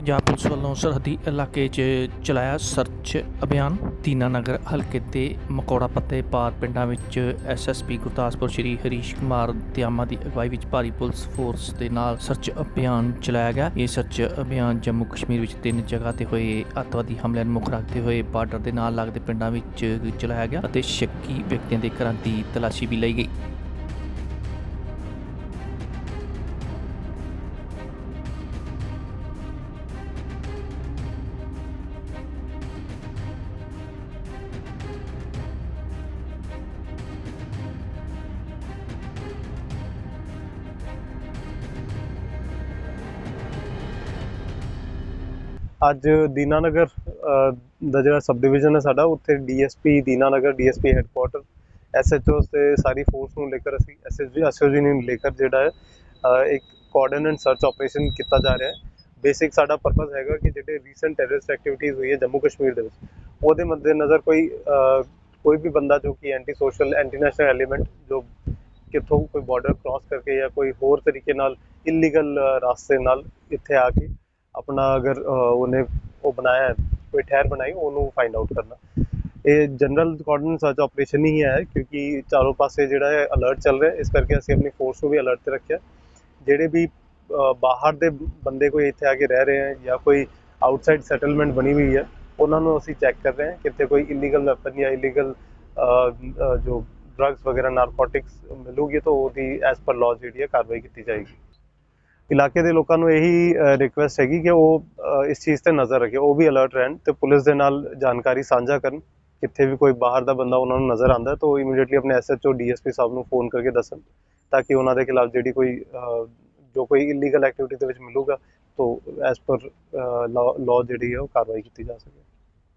Punjab police ਵੱਲੋਂ ਸਰਹੱਦੀ ਇਲਾਕੇ 'ਚ ਚਲਾਇਆ ਸਰਚ ਅਭਿਆਨ। ਦੀਨਾ ਨਗਰ ਹਲਕੇ ਦੇ ਮਕੌੜਾ ਪੱਤੇ ਪਾਰ ਪਿੰਡਾਂ ਵਿੱਚ ਐਸਐਸਪੀ ਗੁਰਦਾਸਪੁਰ ਸ਼੍ਰੀ ਹਰੀਸ਼ ਕੁਮਾਰ ਤਿਆਮਾ ਦੀ ਅਗਵਾਈ ਵਿੱਚ ਭਾਰੀ ਪੁਲਿਸ ਫੋਰਸ ਦੇ ਨਾਲ ਸਰਚ ਅਭਿਆਨ ਚਲਾਇਆ ਗਿਆ। ਇਹ ਸਰਚ ਅਭਿਆਨ ਜੰਮੂ ਕਸ਼ਮੀਰ ਵਿੱਚ ਤਿੰਨ ਜਗ੍ਹਾ ਤੇ ਹੋਏ ਅੱਤਵਾਦੀ ਹਮਲਿਆਂ ਨੂੰ ਮੁੱਖ ਰੱਖਦੇ ਹੋਏ ਬਾਰਡਰ ਦੇ ਨਾਲ ਲੱਗਦੇ ਪਿੰਡਾਂ ਵਿੱਚ ਚਲਾਇਆ ਗਿਆ ਅਤੇ ਸ਼ੱਕੀ ਵਿਅਕਤੀਆਂ ਦੇ ਘਰਾਂ ਦੀ ਤਲਾਸ਼ੀ ਵੀ ਲਈ ਗਈ। ਅੱਜ ਦੀਨਾਨਗਰ ਅ, ਦਾ ਜਿਹੜਾ ਸਬ ਡਿਵੀਜ਼ਨ ਹੈ ਸਾਡਾ ਉੱਥੇ DSP Dinanagar DSP headquarter SHO ਤੇ ਸਾਰੀ ਫੋਰਸ ਨੂੰ ਲੈ ਕੇ ਅਸੀਂ ਐਸਐਸਜੀ ਐਸਓਜੀ ਨੂੰ ਲੈ ਕੇ ਜਿਹੜਾ ਹੈ ਇੱਕ ਕੋਆਰਡੀਨੇਟ ਸਰਚ ਆਪਰੇਸ਼ਨ ਕੀਤਾ ਜਾ ਰਿਹਾ ਹੈ। ਬੇਸਿਕ ਸਾਡਾ ਪਰਪਸ ਹੈਗਾ ਕਿ ਜਿਹੜੇ ਰੀਸੈਂਟ ਟੈਰਰਿਸਟ ਐਕਟੀਵਿਟੀਜ਼ ਹੋਈ ਹੈ ਜੰਮੂ ਕਸ਼ਮੀਰ ਦੇ ਵਿੱਚ ਉਹਦੇ ਮੱਦੇਨਜ਼ਰ ਕੋਈ ਕੋਈ ਵੀ ਬੰਦਾ ਜੋ ਕਿ anti social anti national element ਜੋ ਕਿੱਥੋਂ ਕੋਈ ਬਾਰਡਰ ਕ੍ਰਾਸ ਕਰਕੇ ਜਾਂ ਕੋਈ ਹੋਰ ਤਰੀਕੇ ਨਾਲ ਇਲੀਗਲ ਰਾਸਤੇ ਨਾਲ ਇੱਥੇ ਆ ਕੇ ਆਪਣਾ ਅਗਰ ਉਹਨੇ ਉਹ ਬਣਾਇਆ ਹੈ, ਕੋਈ ਠਹਿਰ ਬਣਾਈ ਉਹਨੂੰ ਫਾਈਂਡ ਆਊਟ ਕਰਨਾ। ਇਹ ਜਨਰਲ ਕੋਆਰਡੀਨੇਟ ਸਰਚ ਆਪਰੇਸ਼ਨ ਹੀ ਹੈ ਕਿਉਂਕਿ ਚਾਰੋਂ ਪਾਸੇ ਜਿਹੜਾ ਹੈ ਅਲਰਟ ਚੱਲ ਰਿਹਾ ਇਸ ਕਰਕੇ ਅਸੀਂ ਆਪਣੀ ਫੋਰਸ ਨੂੰ ਵੀ ਅਲਰਟ ਤੇ ਰੱਖਿਆ। ਜਿਹੜੇ ਵੀ ਬਾਹਰ ਦੇ ਬੰਦੇ ਕੋਈ ਇੱਥੇ ਆ ਕੇ ਰਹਿ ਰਹੇ ਹੈ ਜਾਂ ਕੋਈ ਆਊਟਸਾਈਡ ਸੈਟਲਮੈਂਟ ਬਣੀ ਹੋਈ ਹੈ ਉਹਨਾਂ ਨੂੰ ਅਸੀਂ ਚੈੱਕ ਕਰ ਰਹੇ ਹਾਂ ਕਿਤੇ ਕੋਈ ਇਲੀਗਲ ਵੈਪਨ ਜਾਂ ਇਲੀਗਲ ਜੋ ਡਰੱਗਸ ਵਗੈਰਾ ਨਾਰਕੋਟਿਕਸ ਮਿਲੂਗੀ ਤਾਂ ਉਹਦੀ ਐਸ ਪਰ ਲਾਅ ਜਿਹੜੀ ਹੈ ਕਾਰਵਾਈ ਕੀਤੀ ਜਾਏਗੀ। ਇਲਾਕੇ ਦੇ ਲੋਕਾਂ ਨੂੰ ਇਹੀ ਰਿਕੁਐਸਟ ਹੈਗੀ ਕਿ ਉਹ ਇਸ ਚੀਜ਼ ਤੇ ਨਜ਼ਰ ਰੱਖੇ, ਉਹ ਵੀ ਅਲਰਟ ਰਹਿਣ ਤੇ ਪੁਲਿਸ ਦੇ ਨਾਲ ਜਾਣਕਾਰੀ ਸਾਂਝਾ ਕਰਨ। ਕਿੱਥੇ ਵੀ ਕੋਈ ਬਾਹਰ ਦਾ ਬੰਦਾ ਉਹਨਾਂ ਨੂੰ ਨਜ਼ਰ ਆਉਂਦਾ ਤਾਂ ਉਹ ਇਮੀਡੀਏਟਲੀ ਆਪਣੇ ਐਸਐਚਓ ਡੀਐਸਪੀ ਸਾਹਿਬ ਨੂੰ ਫੋਨ ਕਰਕੇ ਦੱਸਣ, ਤਾਂ ਕਿ ਉਹਨਾਂ ਦੇ ਖਿਲਾਫ ਜਿਹੜੀ ਕੋਈ ਜੋ ਕੋਈ ਇਲੀਗਲ ਐਕਟੀਵਿਟੀ ਦੇ ਵਿੱਚ ਮਿਲੂਗਾ, ਤਾਂ ਐਸ ਪਰ ਲਾਅ ਜਿਹੜੀ ਹੈ ਉਹ ਕਾਰਵਾਈ ਕੀਤੀ ਜਾ ਸਕੇ।